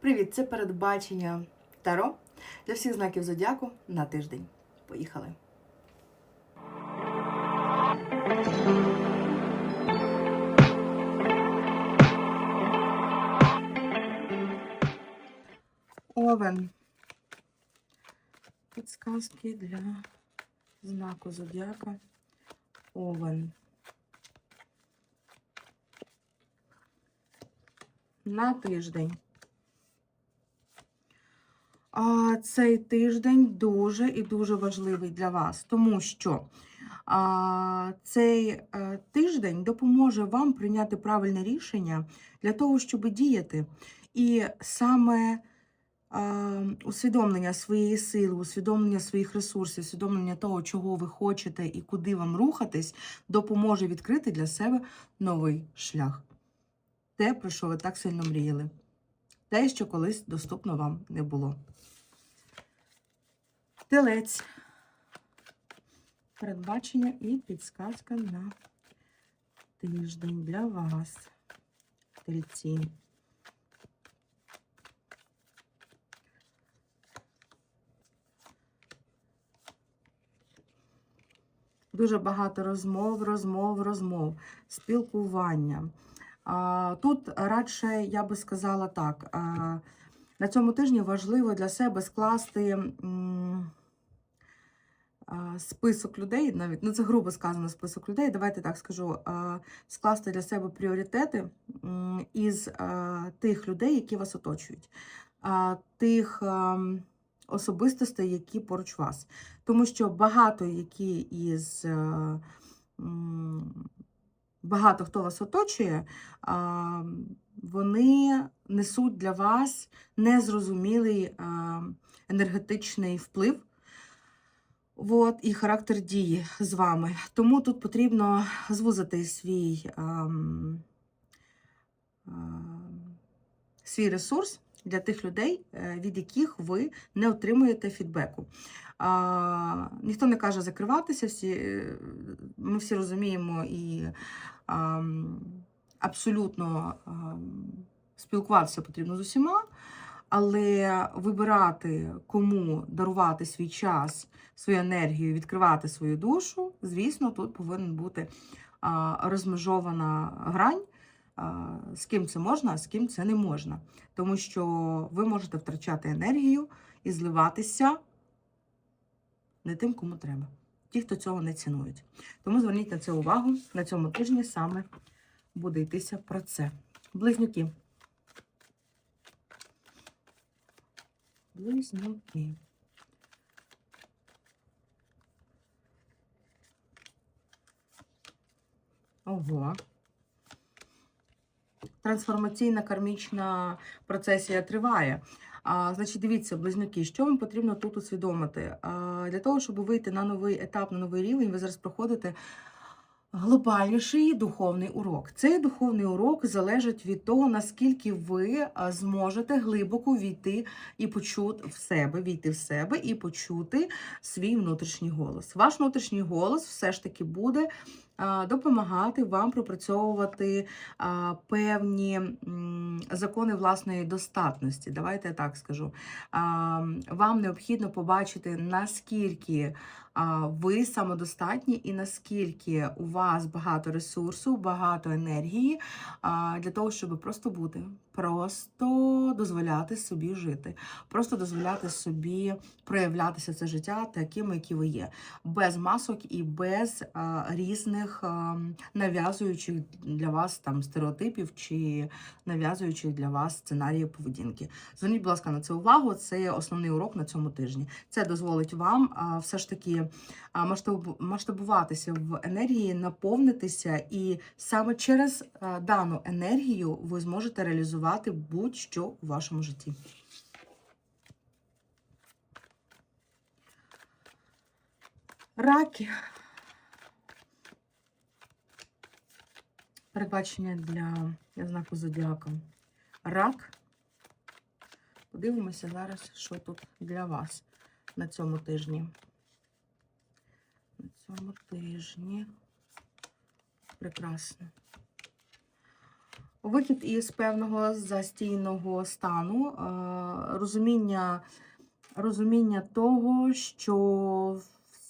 Привіт! Це передбачення Таро для всіх знаків зодіаку на тиждень. Поїхали! Овен. Підсказки для знаку зодіака. Овен. На тиждень. А, Цей тиждень дуже і дуже важливий для вас, тому що а, цей е, тиждень допоможе вам прийняти правильне рішення для того, щоб діяти. І саме усвідомлення своєї сили, усвідомлення своїх ресурсів, усвідомлення того, чого ви хочете і куди вам рухатись, допоможе відкрити для себе новий шлях. Те, про що ви так сильно мріяли. Те, що колись доступно вам не було. Телець. Передбачення і підсказка на тиждень для вас. Тельці. Дуже багато розмов, розмов, розмов, спілкування. Тут радше я би сказала так. На цьому тижні важливо для себе скласти список людей, навіть ну це грубо сказано список людей. Давайте так скажу, скласти для себе пріоритети із тих людей, які вас оточують, тих особистостей, які поруч вас. Тому що багато які із багато хто вас оточує, вони несуть для вас незрозумілий енергетичний вплив. От, і характер дії з вами. Тому тут потрібно звузити свій, ам, ам, свій ресурс для тих людей, е, від яких ви не отримуєте фідбеку. А, ніхто не каже закриватися, всі, е, ми всі розуміємо і ам, абсолютно ам, спілкуватися потрібно з усіма. Але вибирати, кому дарувати свій час, свою енергію, відкривати свою душу, звісно, тут повинна бути а, розмежована грань, а, з ким це можна, а з ким це не можна. Тому що ви можете втрачати енергію і зливатися не тим, кому треба. Ті, хто цього не цінують. Тому зверніть на це увагу. На цьому тижні саме буде йтися про це. Близнюки. Близнюки. Ого. Трансформаційна кармічна процесія триває. А, Значить, дивіться, близнюки, що вам потрібно тут усвідомити? А, Для того, щоб вийти на новий етап, на новий рівень, ви зараз проходите глобальніший духовний урок. Цей духовний урок залежить від того, наскільки ви зможете глибоко війти і почути в себе, війти в себе і почути свій внутрішній голос. Ваш внутрішній голос все ж таки буде допомагати вам пропрацьовувати певні закони власної достатності. Давайте я так скажу. Вам необхідно побачити, наскільки ви самодостатні і наскільки у вас багато ресурсу, багато енергії для того, щоб просто бути, просто дозволяти собі жити, просто дозволяти собі проявлятися це життя таким, які ви є, без масок і без різних а, нав'язуючих для вас там стереотипів чи нав'язуючих для вас сценаріїв поведінки. Зверніть, будь ласка, на це увагу. Це основний урок на цьому тижні. Це дозволить вам все ж таки масштабуватися в енергії, наповнитися, і саме через дану енергію ви зможете реалізувати будь-що у вашому житті. Раки. Передбачення для знаку зодіака. Рак. Подивимося зараз, що тут для вас на цьому тижні. На цьому тижні. Прекрасно. Вихід із певного застійного стану, е, розуміння, розуміння того, що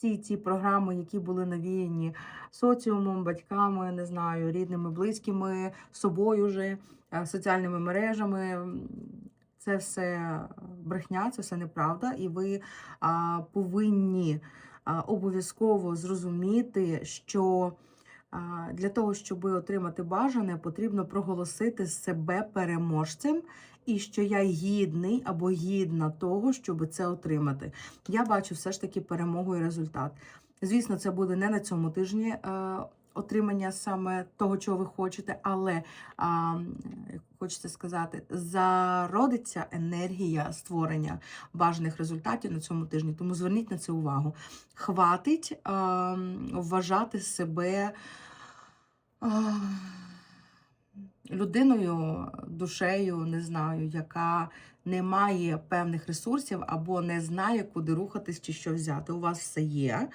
всі ці програми, які були навіяні соціумом, батьками, не знаю, рідними, близькими, собою же, е, соціальними мережами, це все брехня, це все неправда, і ви а, повинні обов'язково зрозуміти, що а, для того, щоб отримати бажане, потрібно проголосити себе переможцем, і що я гідний або гідна того, щоб це отримати. Я бачу все ж таки перемогу і результат. Звісно, це буде не на цьому тижні. е, Отримання саме того, чого ви хочете, але а, хочеться сказати, зародиться енергія створення бажаних результатів на цьому тижні. Тому зверніть на це увагу. Хватить а, вважати себе а, людиною, душею, не знаю, яка не має певних ресурсів або не знає, куди рухатись чи що взяти. У вас все є.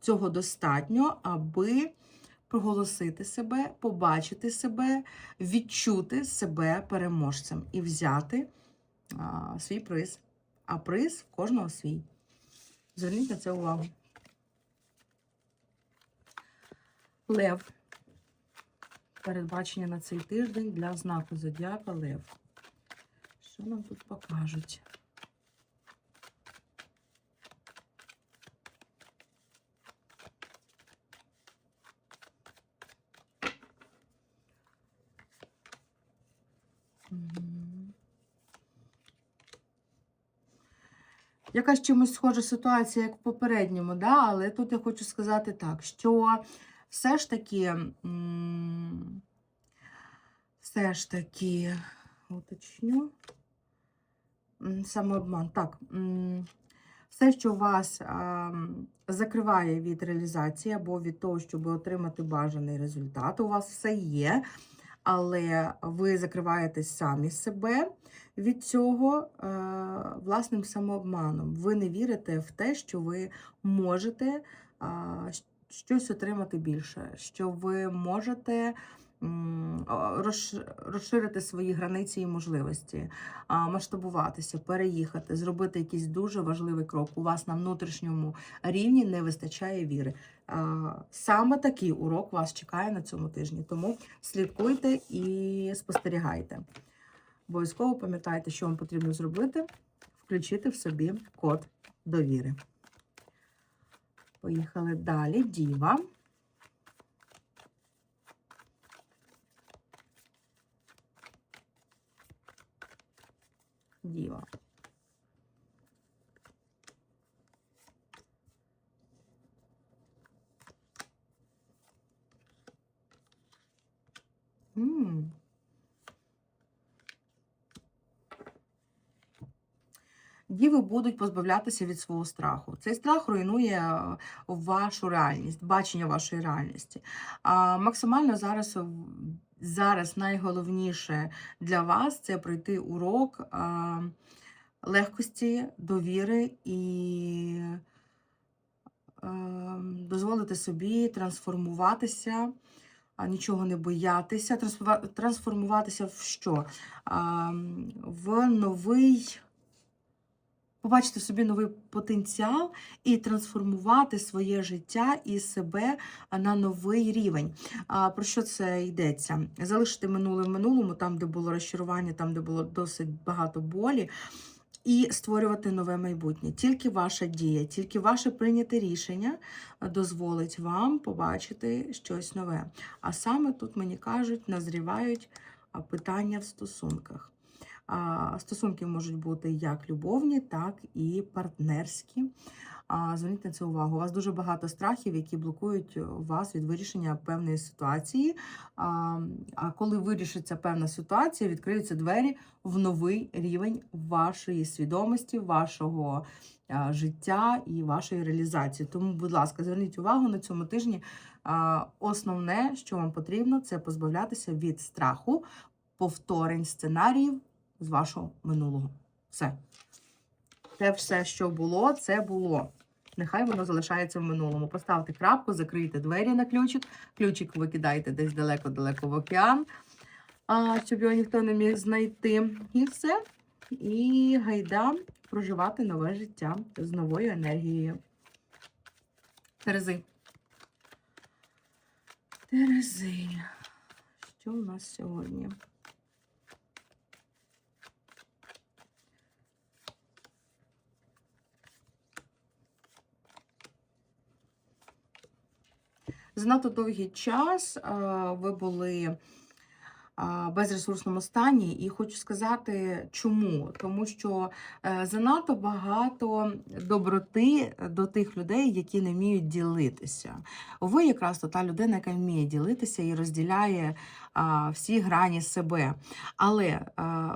Цього достатньо, аби проголосити себе, побачити себе, відчути себе переможцем і взяти свій приз. А приз в кожного свій. Зверніть на це увагу. Лев. Передбачення на цей тиждень для знаку Зодіака Лев. Що нам тут покажуть? Якась чимось схожа ситуація, як в попередньому, да? але тут я хочу сказати так, що все ж таки, м, все ж таки, уточню, самообман, так, все, що вас закриває від реалізації або від того, щоб отримати бажаний результат, у вас все є, але ви закриваєтесь самі себе від цього е, власним самообманом. Ви не вірите в те, що ви можете щось отримати більше, що ви можете розширити свої границі і можливості, масштабуватися, переїхати, зробити якийсь дуже важливий крок. У вас на внутрішньому рівні не вистачає віри. Саме такий урок вас чекає на цьому тижні. Тому слідкуйте і спостерігайте. Обов'язково пам'ятайте, що вам потрібно зробити: включити в собі код довіри. Поїхали далі. Діва. Діва. М. Діви будуть позбавлятися від свого страху. Цей страх руйнує е, вашу реальність, бачення вашої реальності. А максимально зараз, зараз найголовніше для вас це пройти урок легкості, довіри і дозволити собі трансформуватися, нічого не боятися, трансформуватися в що? В новий побачити собі новий потенціал і трансформувати своє життя і себе на новий рівень. А про що це йдеться? Залишити минуле в минулому, там, де було розчарування, там, де було досить багато болі. І створювати нове майбутнє. Тільки ваша дія, тільки ваше прийняте рішення дозволить вам побачити щось нове. А саме тут мені кажуть, назрівають питання в стосунках. Стосунки можуть бути як любовні, так і партнерські. Зверніть на це увагу. У вас дуже багато страхів, які блокують вас від вирішення певної ситуації. А коли вирішиться певна ситуація, відкриються двері в новий рівень вашої свідомості, вашого життя і вашої реалізації. Тому, будь ласка, зверніть увагу на цьому тижні. Основне, що вам потрібно, це позбавлятися від страху, повторень сценаріїв з вашого минулого. Все. Те все, що було, це було. нехай воно залишається в минулому. Поставте крапку, закрийте двері на ключик, ключик викидайте десь далеко-далеко в океан, щоб його ніхто не міг знайти. І все. І гайда проживати нове життя з новою енергією. Терези. Терези. Що у нас сьогодні? Занадто довгий час ви були безресурсному стані, і хочу сказати, чому? Тому що е, занадто багато доброти до тих людей, які не вміють ділитися. Ви якраз то та людина, яка вміє ділитися і розділяє всі грані себе. Але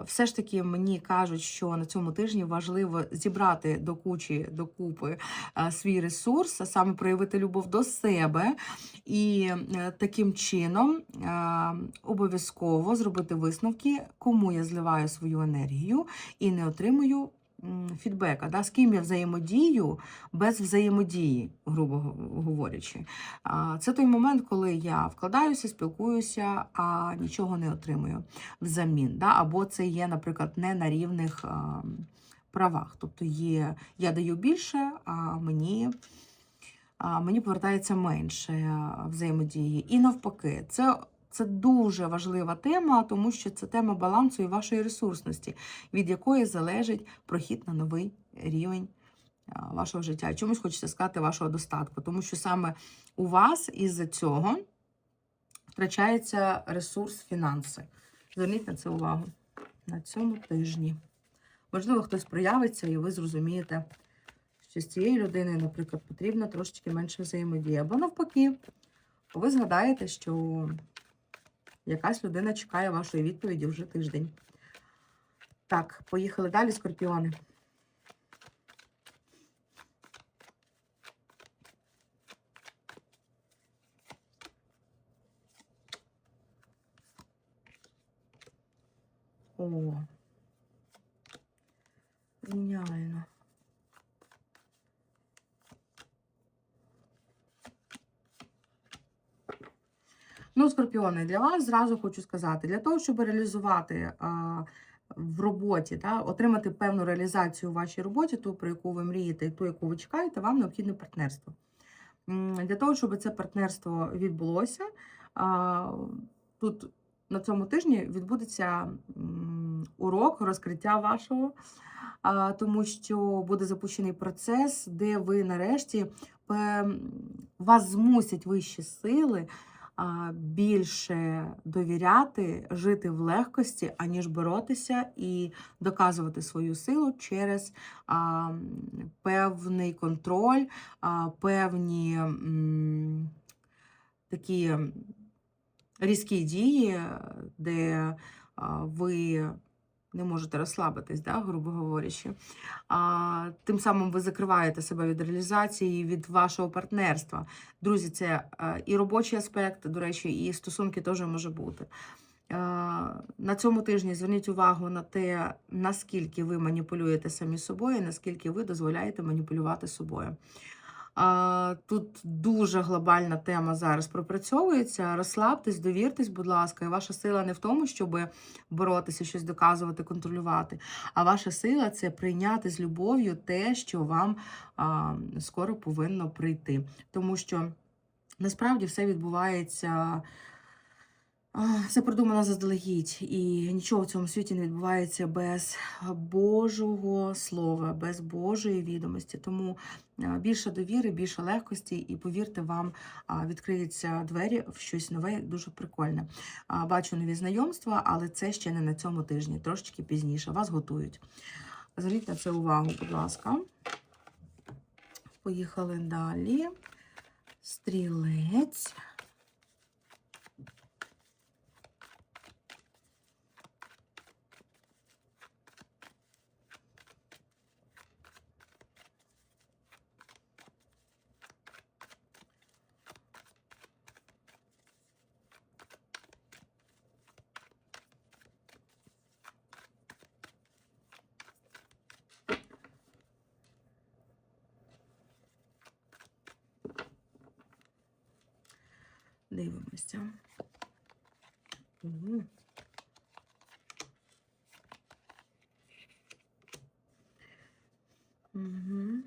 все ж таки мені кажуть, що на цьому тижні важливо зібрати до кучі, до купи свій ресурс, а саме проявити любов до себе і е, таким чином а, обов'язково зробити висновки, кому я зливаю свою енергію і не отримую фідбека, да, з ким я взаємодію без взаємодії, грубо говорячи. Це той момент, коли я вкладаюся, спілкуюся, а нічого не отримую взамін. Да? Або це є, наприклад, не на рівних правах. Тобто є, я даю більше, а мені. Мені повертається менше взаємодії. І навпаки, це, це дуже важлива тема, тому що це тема балансу і вашої ресурсності, від якої залежить прохід на новий рівень вашого життя. І Чомусь хочеться сказати вашого достатку, тому що саме у вас із-за цього втрачається ресурс фінанси. Зверніть на це увагу на цьому тижні. Можливо, хтось проявиться, і ви зрозумієте, що з цією людиною, наприклад, потрібно трошечки менше взаємодії. Або навпаки, ви згадаєте, що якась людина чекає вашої відповіді вже тиждень. Так, поїхали далі, скорпіони. О, геніально. Ну, скорпіони, для вас зразу хочу сказати, для того, щоб реалізувати в роботі, да, отримати певну реалізацію у вашій роботі, ту, про яку ви мрієте, і ту, яку ви чекаєте, вам необхідне партнерство. Для того, щоб це партнерство відбулося, тут на цьому тижні відбудеться урок розкриття вашого, тому що буде запущений процес, де ви нарешті вас змусять вищі сили більше довіряти, жити в легкості, аніж боротися і доказувати свою силу через певний контроль, певні такі різкі дії, де ви не можете розслабитись, да, грубо говорячи. А, тим самим ви закриваєте себе від реалізації, від вашого партнерства. Друзі, це е, і робочий аспект, до речі, і стосунки теж може бути. Е, На цьому тижні зверніть увагу на те, наскільки ви маніпулюєте самі собою, наскільки ви дозволяєте маніпулювати собою. Тут дуже глобальна тема зараз пропрацьовується. Розслабтесь, довіртесь, будь ласка, і ваша сила не в тому, щоб боротися, щось доказувати, контролювати. А ваша сила це прийняти з любов'ю те, що вам скоро повинно прийти. Тому що насправді все відбувається. Все продумано заздалегідь, і нічого в цьому світі не відбувається без Божого слова, без Божої відомості. Тому більше довіри, більше легкості, і повірте, вам відкриються двері в щось нове, дуже прикольне. Бачу нові знайомства, але це ще не на цьому тижні, трошечки пізніше. Вас готують. Зверніть на це увагу, будь ласка. Поїхали далі. Стрілець. Дивимося. Угу. Угу.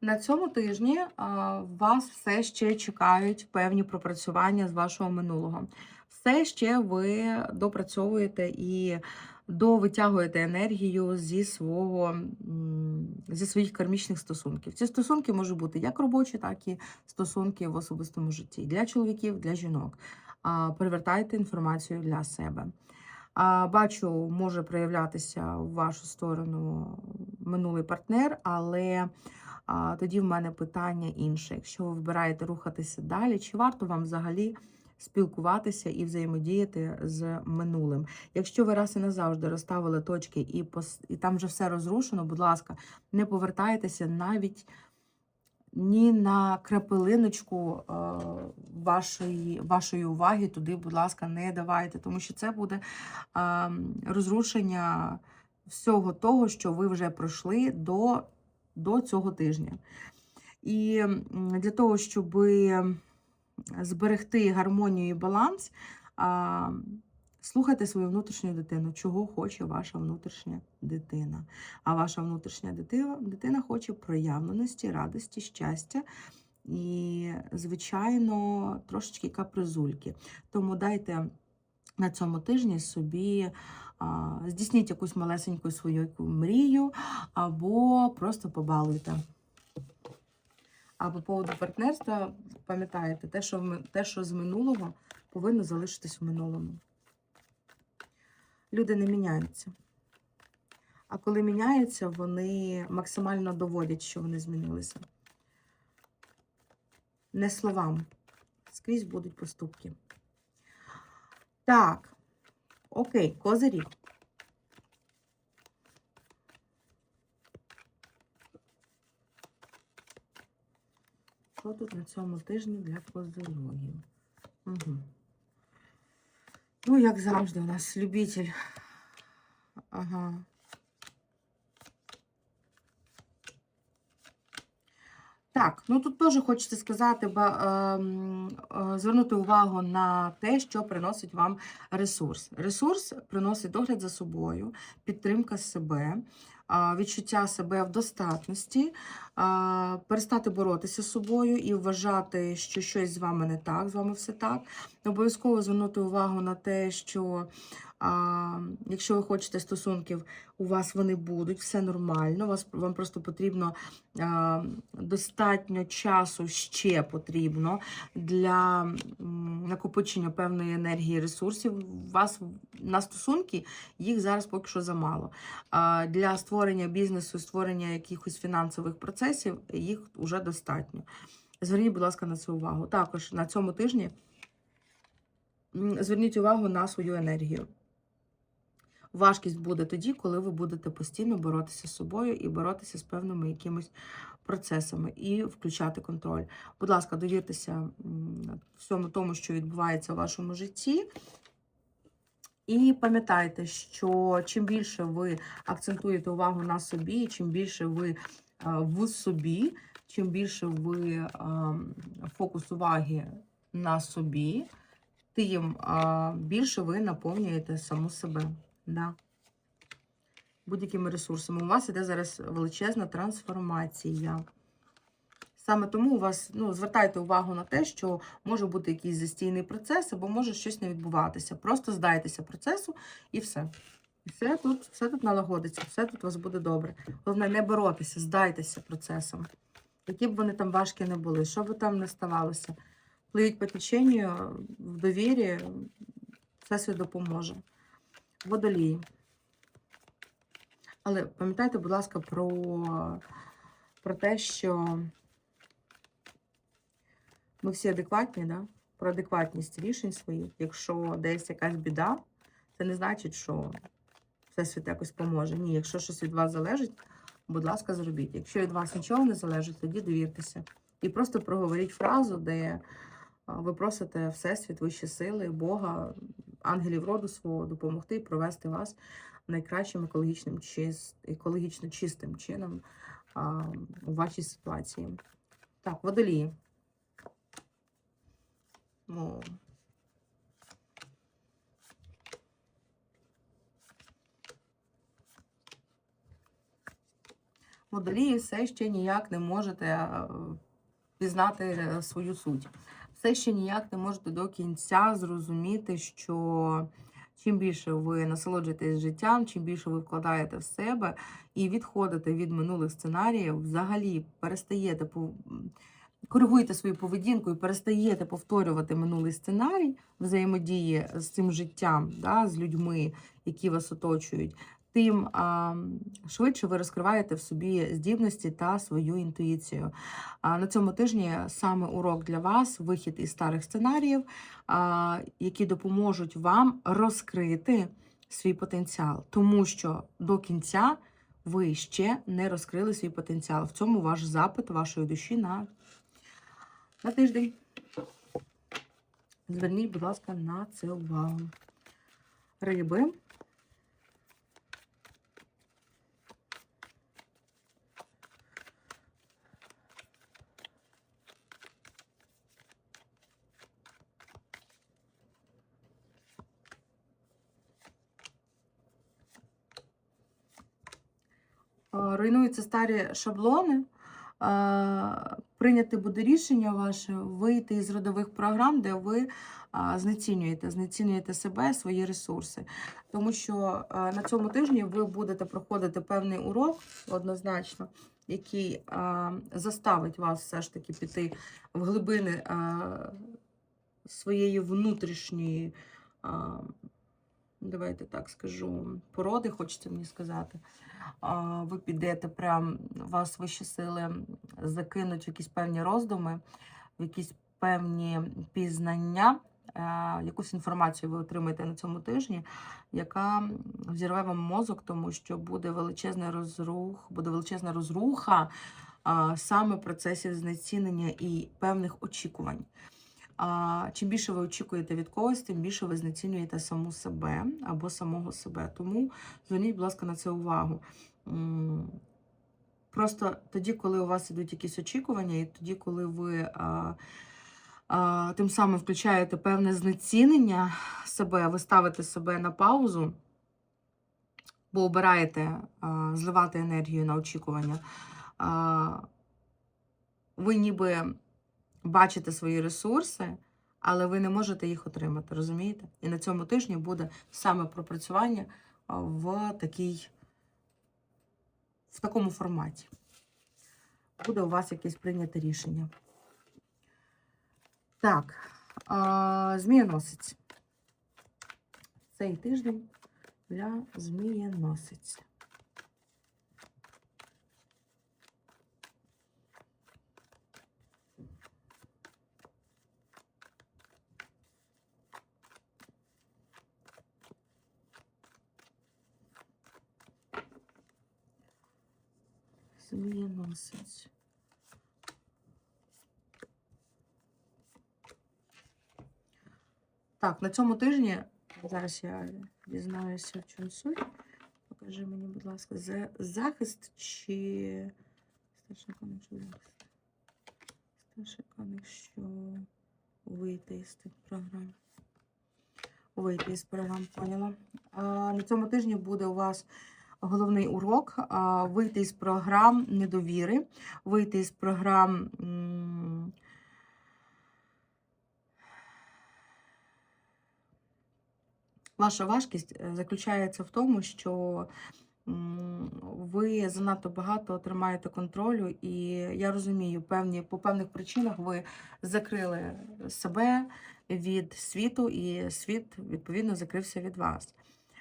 На цьому тижні вас все ще чекають певні пропрацювання з вашого минулого. Все ще ви допрацьовуєте і довитягуєте енергію зі свого зі своїх кармічних стосунків. Ці стосунки можуть бути як робочі, так і стосунки в особистому житті для чоловіків, для жінок. А, Привертайте інформацію для себе. Бачу, може проявлятися в вашу сторону минулий партнер, але тоді в мене питання інше. Якщо ви вибираєте рухатися далі, чи варто вам взагалі спілкуватися і взаємодіяти з минулим? Якщо ви раз і назавжди розставили точки і, пос... і там вже все розрушено, будь ласка, не повертайтеся навіть ні на крапелиночку е, вашої, вашої уваги туди, будь ласка, не давайте, тому що це буде е, розрушення всього того, що ви вже пройшли до, до цього тижня. І для того, щоб зберегти гармонію і баланс, слухайте свою внутрішню дитину, чого хоче ваша внутрішня дитина. А ваша внутрішня дитина, дитина хоче проявленості, радості, щастя. І, звичайно, трошечки капризульки. Тому дайте на цьому тижні собі а, здійсніть якусь малесеньку свою мрію, або просто побалуйте. А по поводу партнерства, пам'ятаєте, те, що, те, що з минулого, повинно залишитись в минулому. Люди не міняються. А коли міняються, вони максимально доводять, що вони змінилися. Не словам. Скрізь будуть поступки. Так. Окей, козирі. Що тут на цьому тижні для козирогів? Угу. Ну, як завжди, у нас любитель. Ага. Так, ну тут теж хочеться сказати, ба- ем, е, звернути увагу на те, що приносить вам ресурс. Ресурс приносить догляд за собою, підтримка себе, відчуття себе в достатності, перестати боротися з собою і вважати, що щось з вами не так, з вами все так. Обов'язково звернути увагу на те, що а, якщо ви хочете стосунків, у вас вони будуть, все нормально. Вас, вам просто потрібно а, достатньо часу ще потрібно для накопичення певної енергії ресурсів. У вас на стосунки їх зараз поки що замало. А для створення бізнесу, створення якихось фінансових процесів їх вже достатньо. Зверніть, будь ласка, на це увагу. Також на цьому тижні зверніть увагу на свою енергію. Важкість буде тоді, коли ви будете постійно боротися з собою і боротися з певними якимись процесами і включати контроль. Будь ласка, довіртеся всьому тому, що відбувається у вашому житті. І пам'ятайте, що чим більше ви акцентуєте увагу на собі, чим більше ви в собі, чим більше ви е, фокус уваги на собі, тим е, більше ви наповнюєте саму себе. Да. Будь-якими ресурсами. У вас іде зараз величезна трансформація. Саме тому у вас ну, звертайте увагу на те, що може бути якийсь застійний процес, або може щось не відбуватися. Просто здайтеся процесу і все. Все тут, все тут налагодиться, все тут у вас буде добре. Головне, не боротися, здайтеся процесом. Які б вони там важкі не були, що би там не ставалося. Пливіть по теченню в довірі, все допоможе. Водолії. Але пам'ятайте, будь ласка, про, про те, що ми всі адекватні, да? про адекватність рішень своїх. Якщо десь якась біда, це не значить, що Всесвіт якось поможе. Ні, якщо щось від вас залежить, будь ласка, зробіть. Якщо від вас нічого не залежить, тоді довіртеся. І просто проговоріть фразу, де ви просите Всесвіт, вищі сили, Бога, ангелів роду свого допомогти і провести вас найкращим екологічним чист, екологічно чистим чином а, у вашій ситуації. Так, водолії. О. Водолії все ще ніяк не можете е, пізнати е, свою суть. Все ще ніяк не можете до кінця зрозуміти, що чим більше ви насолоджуєтесь життям, чим більше ви вкладаєте в себе і відходите від минулих сценаріїв, взагалі перестаєте м, коригуєте свою поведінку і перестаєте повторювати минулий сценарій взаємодії з цим життям, да, з людьми, які вас оточують, тим швидше ви розкриваєте в собі здібності та свою інтуїцію. На цьому тижні саме урок для вас вихід із старих сценаріїв, які допоможуть вам розкрити свій потенціал, тому що до кінця ви ще не розкрили свій потенціал. В цьому ваш запит вашої душі на, на тиждень. Зверніть, будь ласка, на це увагу. Риби. Руйнуються старі шаблони. а, Прийняти буде рішення ваше вийти із родових програм, де ви знецінюєте, знецінюєте себе, свої ресурси. Тому що на цьому тижні ви будете проходити певний урок однозначно, який заставить вас все ж таки піти в глибини своєї внутрішньої, давайте так скажу, породи, хочеться мені сказати. Ви підете прям, вас вищі сили закинуть в якісь певні роздуми, в якісь певні пізнання, е, якусь інформацію ви отримаєте на цьому тижні, яка взірве вам мозок, тому що буде величезний розрух, буде величезна розруха саме процесів знецінення і певних очікувань. А, чим більше ви очікуєте від когось, тим більше ви знецінюєте саму себе або самого себе. Тому зверніть, будь ласка, на це увагу. Просто тоді, коли у вас ідуть якісь очікування, і тоді, коли ви а, а, тим самим включаєте певне знецінення себе, ви ставите себе на паузу, бо обираєте а, зливати енергію на очікування, а, ви ніби бачите свої ресурси, але ви не можете їх отримати, розумієте? І на цьому тижні буде саме пропрацювання в такій в такому форматі. Буде у вас якесь прийняте рішення. Так, змієносець. Цей тиждень для змієносець. Змієносець. Так, на цьому тижні, зараз я дізнаюся, в чому суть. Покажи мені, будь ласка, за- захист чи старший коник, що захист? Старший коник, що вийти із тих програм. Вийти із програм, поняла. А, на цьому тижні буде у вас головний урок вийти із програм недовіри, вийти із програм. Ваша важкість е, заключається в тому, що ви занадто багато тримаєте контролю, і я розумію, певні, по певних причинах ви закрили себе від світу, і світ, відповідно, закрився від вас.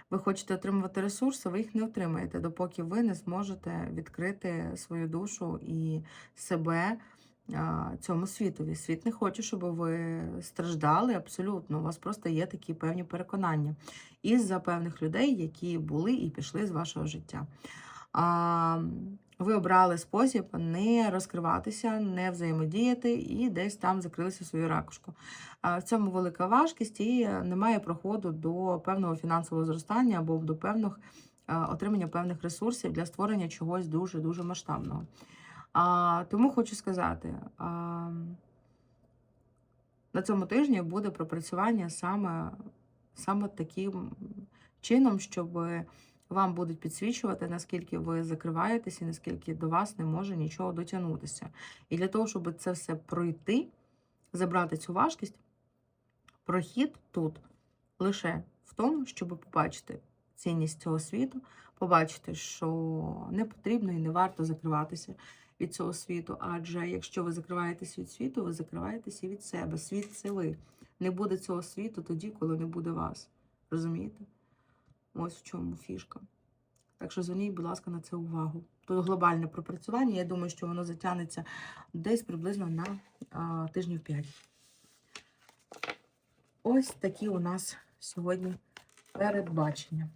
Ви хочете отримувати ресурси, ви їх не отримаєте, допоки ви не зможете відкрити свою душу і себе цьому світові. Світ не хоче, щоб ви страждали абсолютно. У вас просто є такі певні переконання із-за певних людей, які були і пішли з вашого життя. Ви обрали спосіб не розкриватися, не взаємодіяти і десь там закрилися свою ракушку. В цьому велика важкість і немає проходу до певного фінансового зростання або до певних е, отримання певних ресурсів для створення чогось дуже-дуже масштабного. А, тому хочу сказати, на цьому тижні буде пропрацювання саме, саме таким чином, щоб вам будуть підсвічувати, наскільки ви закриваєтеся, і наскільки до вас не може нічого дотягнутися. І для того, щоб це все пройти, забрати цю важкість, прохід тут лише в тому, щоб побачити цінність цього світу, побачити, що не потрібно і не варто закриватися від цього світу. Адже якщо ви закриваєтесь від світу, ви закриваєтеся і від себе. Світ це ви. Не буде цього світу тоді, коли не буде вас. Розумієте? Ось в чому фішка. Так що зверніть, будь ласка, на це увагу. Тут глобальне пропрацювання. Я думаю, що воно затягнеться десь приблизно на а, тижнів 5. Ось такі у нас сьогодні передбачення.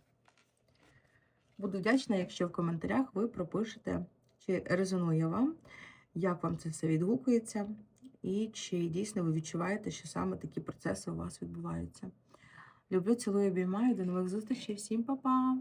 Буду вдячна, якщо в коментарях ви пропишете, чи резонує вам, як вам це все відгукується, і чи дійсно ви відчуваєте, що саме такі процеси у вас відбуваються. Люблю, цілую, обіймаю. До нових зустрічей. Всім па-па!